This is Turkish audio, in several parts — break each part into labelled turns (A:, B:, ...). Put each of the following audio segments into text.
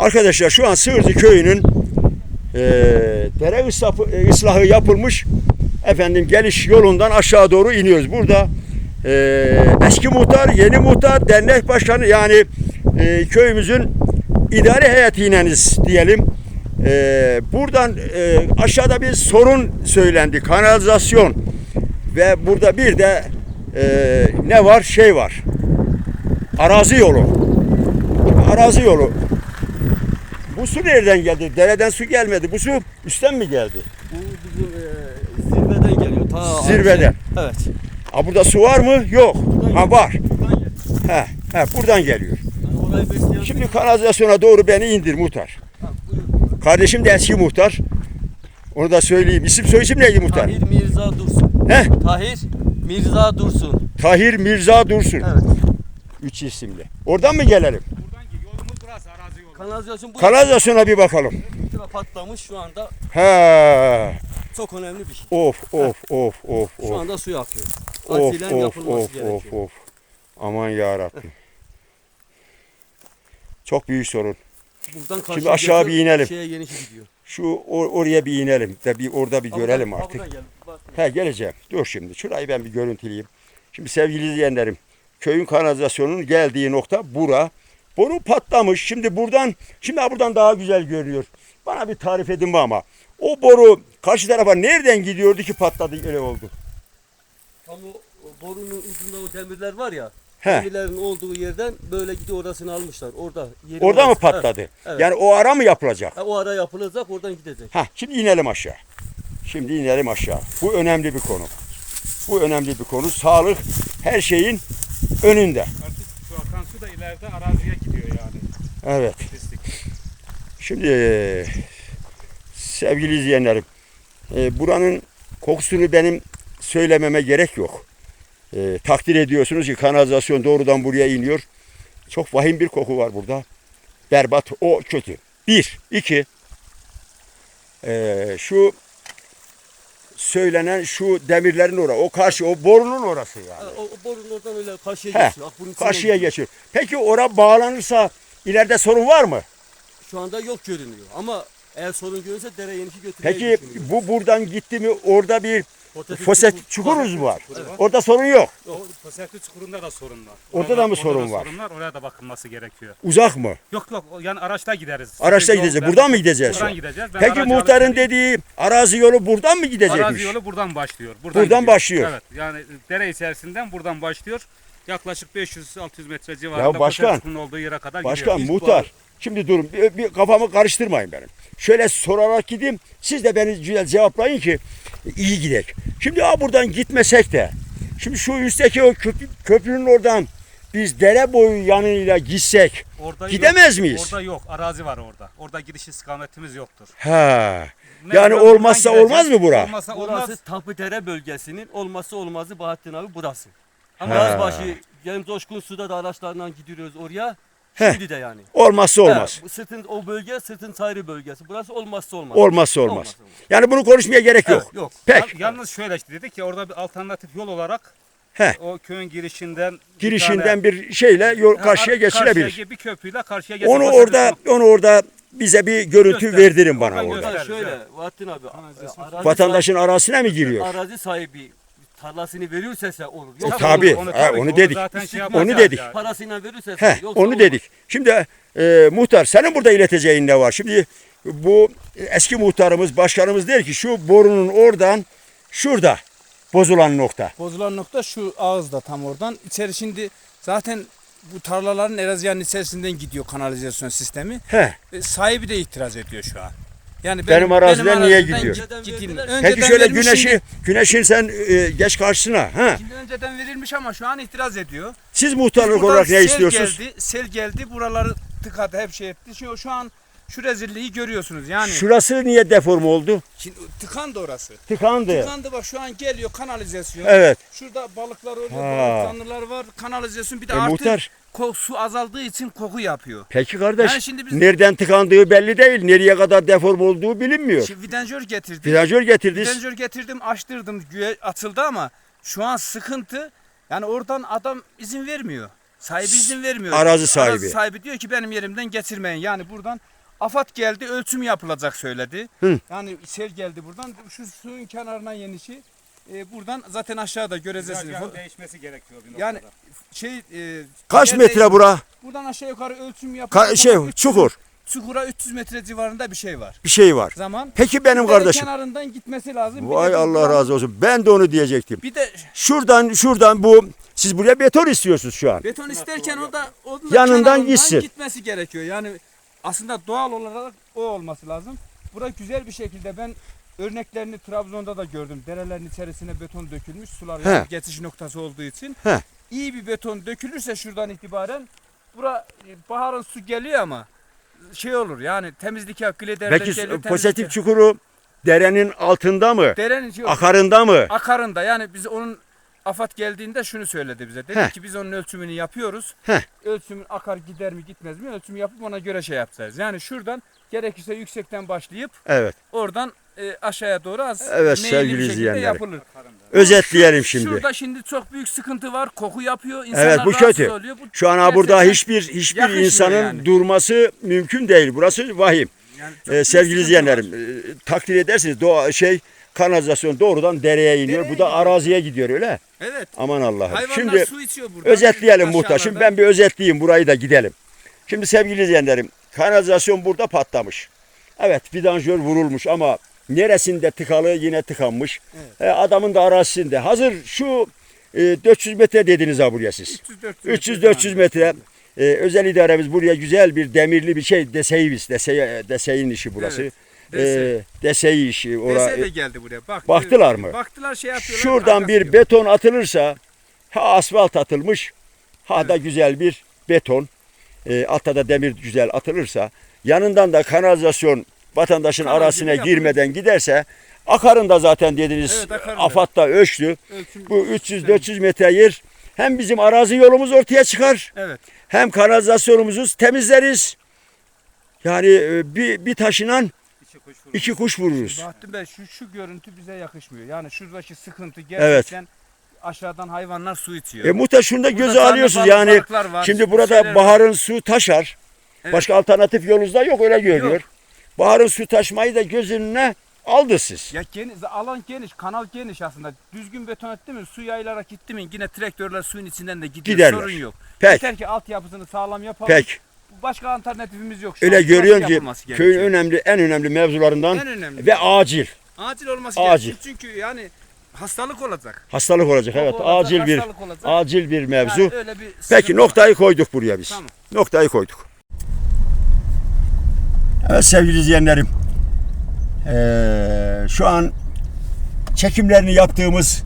A: Arkadaşlar şu an Sığırcı köyünün e, dere ıslahı, e, ıslahı yapılmış efendim geliş yolundan aşağı doğru iniyoruz. Burada e, eski muhtar, yeni muhtar, dernek başkanı yani e, köyümüzün idare heyetiyeniz diyelim. E, buradan e, aşağıda bir sorun söylendi. Kanalizasyon ve burada bir de e, ne var? Şey var. Arazi yolu. Arazi yolu. Bu su nereden geldi? Dereden su gelmedi. Bu su üstten mi geldi?
B: Bu bizim e, zirveden geliyor. Ta
A: Zirveden.
B: Evet.
A: Ha burada su var mı? Yok. Ha var.
B: Buradan geliyor.
A: He, he buradan geliyor.
B: Yani
A: Şimdi kanalizasyona doğru beni indir muhtar.
B: Ha.
A: Kardeşim de eski muhtar. Onu da söyleyeyim. İsim soy isim neydi muhtar?
B: Tahir Mirza Dursun.
A: He?
B: Tahir Mirza Dursun.
A: Tahir Mirza Dursun.
B: Evet.
A: Üç isimli. Oradan mı gelelim?
C: Buradan ki yolumuz burası arazi yolu.
B: Kanalizasyon bu
A: Kanalizasyona bir bakalım.
B: Şura patlamış şu anda
A: He.
B: çok önemli bir şey.
A: Of of of of
B: Şu
A: of.
B: anda su akıyor.
A: Of
B: Acilen
A: of
B: yapılması
A: of
B: gerekiyor.
A: of of. Aman ya Rabbim. Çok büyük sorun.
B: Buradan
A: Şimdi aşağı bir inelim.
B: Şeye yenişi gidiyor.
A: Şu or- oraya bir inelim de bir orada bir görelim
B: ha,
A: artık.
B: buradan gel. Bak.
A: He geleceğim. Dur şimdi. Şurayı ben bir görüntüleyeyim. Şimdi sevgili izleyenlerim. Köyün kanalizasyonunun geldiği nokta bura. Boru patlamış. Şimdi buradan şimdi buradan daha güzel görünüyor. Bana bir tarif edin bu ama. O boru karşı tarafa nereden gidiyordu ki patladı öyle oldu.
B: Tam o, o borunun ucunda o demirler var ya.
A: He.
B: Demirlerin olduğu yerden böyle gidiyor orasını almışlar. Orada. yeri
A: Orada mı
B: orası.
A: patladı?
B: Evet, evet.
A: Yani o ara mı yapılacak?
B: Ha, o ara yapılacak oradan gidecek.
A: Ha şimdi inelim aşağı. Şimdi inelim aşağı. Bu önemli bir konu. Bu önemli bir konu. Sağlık her şeyin önünde.
C: Artık şu akan su da ileride araziye.
A: Evet.
C: Pislik.
A: Şimdi e, sevgili izleyenlerim, e, buranın kokusunu benim söylememe gerek yok. E, takdir ediyorsunuz ki kanalizasyon doğrudan buraya iniyor. Çok vahim bir koku var burada. Berbat, o kötü. Bir, iki, e, şu söylenen şu demirlerin orası, o karşı, o borunun orası yani.
B: Ha, o, o borunun oradan öyle karşıya
A: He,
B: geçiyor.
A: Karşıya geçiyor. Peki ora bağlanırsa ileride sorun var mı?
B: Şu anda yok görünüyor. Ama eğer sorun görürse dere yenişi götürmeyi
A: Peki bu buradan gitti mi orada bir foset çukuruz var.
B: Evet.
A: Orada sorun yok.
C: O Fosepli çukurunda da sorun var.
A: Orada da mı sorun var?
C: Sorun var. Oraya da bakılması gerekiyor.
A: Uzak mı?
C: Yok yok o- yani araçta gideriz.
A: Araçta
C: Yol-
A: gideceğiz.
C: ben-
A: Buradan mı gideceğiz?
C: Buradan gideceğiz. Ben
A: Peki
C: aracı
A: muhtarın
C: alıp
A: dediği arazi yolu buradan mı gidecekmiş?
C: Arazi yolu buradan başlıyor.
A: Buradan
C: gidiyor.
A: başlıyor.
C: Evet yani dere içerisinden buradan başlıyor. Yaklaşık 500-600 metre civarında
A: Ya başkan,
C: olduğu yere kadar
A: Başkan
C: gidiyor.
A: muhtar. Şimdi durun bir, bir kafamı karıştırmayın benim. Şöyle sorarak gideyim. Siz de beni güzel cevaplayın ki iyi gidek. Şimdi ha buradan gitmesek de şimdi şu üstteki o köprü, köprünün oradan biz dere boyu yanıyla gitsek
C: Orada
A: Gidemez
C: yok,
A: miyiz?
C: Orada yok. Arazi var orada. Orada gidiş istikametimiz yoktur.
A: ha yani olmazsa olmaz mı bura?
C: Olmazsa olmaz.
B: Burası Tapıdere bölgesinin olmazsa olmazı Bahattin abi burası. Ama. Yazbaşı, Cem Coşkun Su'da da araçlarla gidiyoruz oraya. Şimdi de yani.
A: Olmazsa olmaz.
B: He, bu sırtın, o bölge sırtın Sayrı bölgesi. Burası olmazsa olmaz.
A: Olmazsa olmaz.
B: Olmazsa olmaz.
A: Yani bunu konuşmaya gerek
B: Evet,
A: yok.
B: yok.
A: Pek.
C: Ya- Yalnız şöyle işte dedik ki orada bir alternatif yol olarak
A: He.
C: o köyün girişinden bir
A: Girişinden
C: tane-
A: bir şeyle yol
C: Ha,
A: karşıya
C: ar-
A: geçilebilir.
C: Karşıya bir köprüyle karşıya geçilir.
A: Onu orada
C: bir-
A: onu orada bize bir görüntü
C: Göster.
A: verdirin bana orada.
B: şöyle
C: evet.
B: Bahattin abi.
A: Vatandaşın arasına mı giriyor?
B: arazi sahibi tarlasını veriyorsa ise olur.
A: E,
B: Yoksa
A: tabii.
B: olmaz.
A: Ha,
C: tabii
A: onu
C: ki,
A: dedik.
C: zaten şey
B: Onu
C: yapacağız
A: dedik.
C: yani.
B: Parasıyla verirse
A: He,
B: yoksa
A: onu
B: olmaz.
A: dedik. Şimdi e, muhtar senin burada ileteceğin ne var? Şimdi bu eski muhtarımız, başkanımız der ki şu borunun oradan şurada bozulan nokta.
D: Bozulan nokta şu ağızda tam oradan. İçeri şimdi zaten bu tarlaların eraziyanın içerisinden gidiyor kanalizasyon sistemi.
A: He.
D: E, sahibi de itiraz ediyor şu an. Yani
A: Benim araziden niye
D: arazimden
A: gidiyor?
B: Önceden
A: Peki şöyle
D: verilmiş,
A: güneşi
D: şimdi-
A: güneşin sen e, geç karşısına. Ha?
D: Şimdi önceden verilmiş ama şu an itiraz ediyor.
A: Siz muhtarlık olarak ne
D: sel
A: istiyorsunuz?
D: Geldi, sel geldi buraları tıkadı hep şey etti. Şu, şu an şu rezilliği görüyorsunuz yani.
A: Şurası niye deforme oldu?
D: Şimdi tıkandı orası.
A: Tıkandı.
D: Tıkandı bak şu an geliyor kanalizasyon.
A: Evet.
D: Şurada balıklar oluyor,
A: Ha.
D: canlılar var. Kanalizasyon bir de
A: E,
D: artık
A: muhtar.
D: ko- su azaldığı için koku yapıyor.
A: Peki kardeş.
D: Yani şimdi biz-
A: Nereden tıkandığı belli değil. Nereye kadar deforme olduğu bilinmiyor.
D: Şimdi vidanjör getirdik.
A: Virajör getirdiniz.
D: Vidanjör getirdim, açtırdım, güye atıldı ama şu an sıkıntı. Yani oradan adam izin vermiyor. Sahibi izin vermiyor.
A: Arazi sahibi.
D: Sahibi diyor ki benim yerimden geçirmeyin. Yani buradan AFAD geldi ölçüm yapılacak söyledi.
A: Hı.
D: Yani sel geldi buradan. Şu suyun kenarına yenişi. E, buradan zaten aşağıda göreceksiniz.
C: Güzergahın değişmesi gerekiyor bir
D: Yani
C: noktada.
D: şey e,
A: Kaç
D: yer
A: metre bura?
D: Buradan aşağı yukarı ölçüm
A: Ka-
D: yapılacak.
A: şey
D: ama 300
A: çukur
D: Çukura 300 metre civarında bir şey var.
A: bir şey var.
D: Zaman
A: Peki benim
D: dere
A: kardeşim.
D: kenarından gitmesi lazım. Bir
A: Vay
D: de
A: Allah
D: buradan-
A: razı olsun. Ben de onu diyecektim.
D: Bir de
A: Şuradan şuradan bu siz buraya beton istiyorsunuz şu an.
D: beton isterken o da onun da
A: Yanından
D: kenarından
A: gitsin.
D: gitmesi gerekiyor. Yani aslında doğal olarak o olması lazım. Bura güzel bir şekilde ben örneklerini Trabzon'da da gördüm. Derelerin içerisine beton dökülmüş. Sular yani geçiş noktası olduğu için.
A: He.
D: İyi bir beton dökülürse şuradan itibaren bura e, baharın su geliyor ama şey olur yani temizlik hakkı ile derler
A: Peki
D: geliyor,
A: pozitif çukuru derenin altında mı?
D: Derenin şey
A: Akarında mı?
D: akarında yani biz onun AFAD geldiğinde şunu söyledi bize. Dedi
A: Heh.
D: ki biz onun ölçümünü yapıyoruz.
A: Heh.
D: Ölçümün akar gider mi gitmez mi ölçümü yapıp ona göre şey yapacağız. Yani şuradan gerekirse yüksekten başlayıp
A: Evet.
D: oradan e, aşağıya doğru az
A: Evet, sevgili izleyenler.
D: yapılır.
A: Özetleyelim şimdi.
D: Şurada şimdi çok büyük sıkıntı var. Koku yapıyor. insanlar
A: Evet bu kötü.
D: Oluyor. Bu
A: Şu an burada hiçbir hiçbir insanın
D: yani.
A: durması mümkün değil. Burası vahim.
D: yani
A: Ee, sevgili izleyenlerim, e, takdir edersiniz. Doğa şey kanalizasyon doğrudan dereye iniyor.
D: Dereye
A: Bu da
D: gidiyor.
A: araziye gidiyor öyle.
D: Evet.
A: Aman Allah'ım.
D: Hayvanlar
A: Şimdi
D: su içiyor burada.
A: özetleyelim
D: Aşağılarda.
A: ben bir özetleyeyim burayı da gidelim. Şimdi sevgili izleyenlerim, kanalizasyon burada patlamış. Evet, vidanjör vurulmuş ama neresinde tıkalı yine tıkanmış.
D: Evet.
A: E, adamın da arazisinde. Hazır şu e, 400 metre dediniz ha buraya siz.
D: 300-400
A: 300-400 metre. e, özel idaremiz buraya güzel bir demirli bir şey deseyi biz. Desey, deseyin işi burası.
D: Evet,
A: E,
D: dese.
A: işi. Ora,
D: Dese de geldi buraya. Baktı,
A: Baktılar mı?
D: Baktılar şey yapıyorlar.
A: Şuradan bir
D: yok.
A: beton atılırsa ha asfalt atılmış ha da güzel bir beton e, altta da demir güzel atılırsa yanından da kanalizasyon vatandaşın
D: Kanal
A: arasına girmeden giderse akarında zaten dediniz
D: Evet.
A: AFAD'da ölçtü.
D: Ölçüm-
A: Bu 300-400 metre yer hem bizim arazi yolumuz ortaya çıkar
D: Evet.
A: hem kanalizasyonumuzu temizleriz. Yani bir, bir taşınan
C: İçi kuş vurur.
A: iki kuş vururuz.
D: Bahattin Bey şu, şu görüntü bize yakışmıyor. Yani şuradaki sıkıntı gerçekten aşağıdan hayvanlar su içiyor.
A: E muhtar şunu da
D: Burada
A: göze alıyorsunuz
D: balık-
A: yani.
D: balıklar var,
A: Şimdi burada
D: var.
A: baharın su taşar.
D: Evet.
A: Başka alternatif yolunuz da yok öyle görünüyor.
D: Yok.
A: Baharın su taşmayı da göz önüne aldı siz.
D: Ya geniş, alan geniş, kanal geniş aslında. Düzgün beton etti mi, su yayılarak gitti mi yine traktörler suyun içinden de gidiyor.
A: Giderler.
D: Sorun yok.
A: Pek.
D: Yeter ki altyapısını sağlam yapalım.
A: Pek.
D: Başka alternatifimiz yok. Şu
A: Öyle
D: an
A: görüyorsun ki
D: yapılması
A: köyün
D: gerekiyor.
A: önemli en önemli mevzularından
D: en önemli.
A: ve acil.
D: acil olması
A: Acil.
D: gerekiyor. Çünkü yani hastalık olacak.
A: Hastalık olacak evet.
D: Olacak,
A: acil bir
D: hastalık olacak.
A: acil bir mevzu.
D: Yani öyle bir
A: Peki
D: sıkıntı var.
A: noktayı koyduk buraya biz.
D: Tamam.
A: Noktayı koyduk. Evet sevgili izleyenlerim. eee, şu an çekimlerini yaptığımız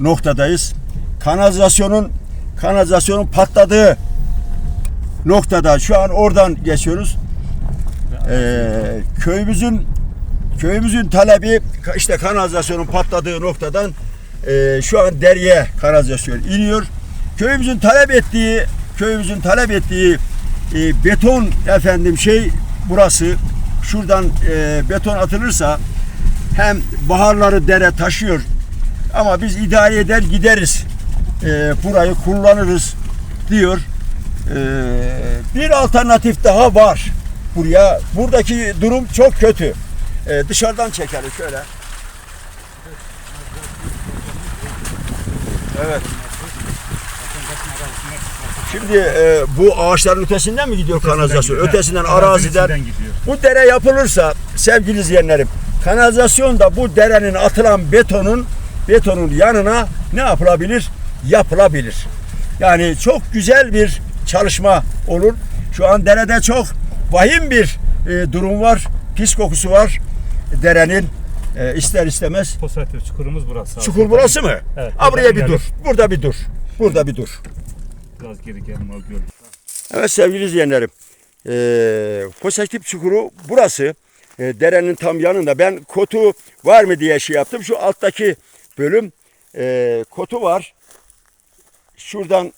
A: noktadayız. Kanalizasyonun kanalizasyonun patladığı noktada şu an oradan geçiyoruz. Eee, köyümüzün köyümüzün talebi işte kanalizasyonun patladığı noktadan eee, şu an dereye kanalizasyon iniyor. Köyümüzün talep ettiği köyümüzün talep ettiği e, beton efendim şey burası. Şuradan e, beton atılırsa hem baharları dere taşıyor ama biz idare eder gideriz. E, burayı kullanırız diyor. E, bir alternatif daha var. Buraya buradaki durum çok kötü. E, dışarıdan çekelim şöyle. Evet. Şimdi e, bu ağaçların ötesinden mi gidiyor kanalizasyon? Ötesinden araziden. Bu dere yapılırsa sevgili izleyenlerim kanalizasyon da bu derenin atılan betonun betonun yanına ne yapılabilir? Yapılabilir. Yani çok güzel bir çalışma olur. Şu an derede çok vahim bir e, durum var. Pis kokusu var derenin. E, ister istemez.
E: Pozitif çukurumuz burası.
A: Çukur burası mı?
E: Evet.
A: Ha buraya bir dur. Burada bir dur. Burada bir dur.
E: Biraz geri gelin o göl.
A: Evet sevgili izleyenlerim. Eee Fosektif çukuru burası. Eee, derenin tam yanında. Ben kotu var mı diye şey yaptım. Şu alttaki bölüm eee, kotu var. Şuradan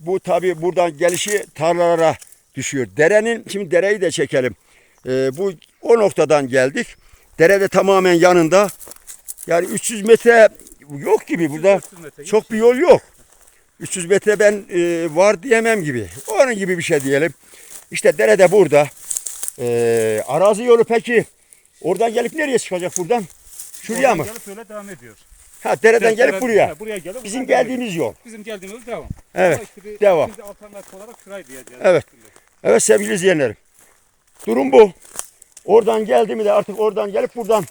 A: bu tabi buradan gelişi tarlalara düşüyor. Derenin şimdi dereyi de çekelim. Eee, bu o noktadan geldik. Derede tamamen yanında. Yani 300 metre yok gibi burada.
D: 400 metre
A: Çok bir yol yok. 300 metre ben e, var diyemem gibi. Onun gibi bir şey diyelim. İşte dere de burada. E, arazi yolu peki oradan gelip nereye çıkacak buradan? Şuraya mı?
C: Oradan Gelip böyle devam ediyor.
A: Ha dereden gelip buraya.
C: Ha, Buraya gelip
A: Bizim
C: buradan
A: geldiğimiz yol.
C: Bizim geldiğimiz devam.
A: Evet,
C: Ama işte bir-
A: devam.
C: Şimdi alternatif olarak şurayı diyeceğiz.
A: Evet. Evet sevgili izleyenlerim. Durum bu. Oradan geldi mi de artık oradan gelip buradan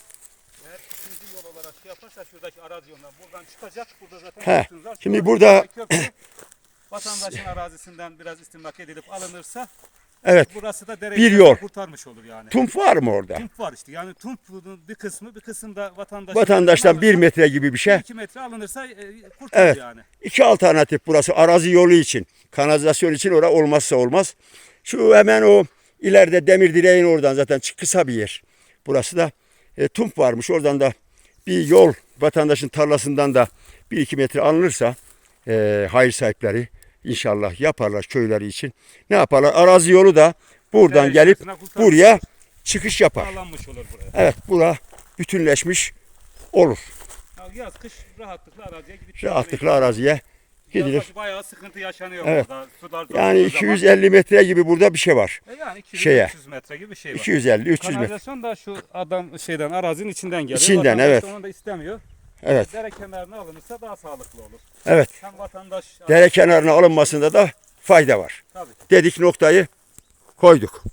C: Eğer ikinci yol olarak şey yaparsa şuradaki arazi yolundan buradan çıkacak. Burada zaten
A: He,
C: var.
A: şimdi burada-
C: köprü vatandaşın arazisinden biraz istimlak edilip alınırsa
A: evet
C: burası da
A: Bir
C: dereyi
A: yol.
C: kurtarmış olur yani.
A: tump var mı orada?
C: Tump var işte. Yani tumpun bir kısmı bir kısım da vatandaş
A: Vatandaştan bir metre gibi bir şey.
C: 2 metre alınırsa e, kurtarır
A: Evet.
C: yani.
A: İki alternatif burası arazi yolu için. Kanalizasyon için orada olmazsa olmaz. Şu hemen o ileride demir direğin oradan zaten çık- kısa bir yer. Burası da e, tump varmış. Oradan da bir yol vatandaşın tarlasından da bir iki metre alınırsa e, hayır sahipleri inşallah yaparlar köyleri için. Ne yaparlar? Arazi yolu da buradan gelip buraya çıkış yapar. Evet bura bütünleşmiş olur.
C: Ya yaz kış rahatlıkla araziye gidip
A: Rahatlıkla araziye gidilir.
C: Bayağı sıkıntı yaşanıyor
A: Evet.
C: burada. Sular
A: Yani
C: dolduğu zaman.
A: 250 metre gibi burada bir şey var.
C: E yani 200
A: şeye.
C: 300 metre gibi bir şey var.
A: 250 300 metre.
C: Kanalizasyon da şu adam şeyden arazinin içinden geliyor.
A: İçinden,
C: Vatandaş
A: evet.
C: Onu da istemiyor.
A: Evet.
C: Dere kenarına alınırsa daha sağlıklı olur.
A: Evet.
C: Hem vatandaş
A: Dere kenarına alınmasında da fayda var.
C: Tabii.
A: Dedik noktayı koyduk.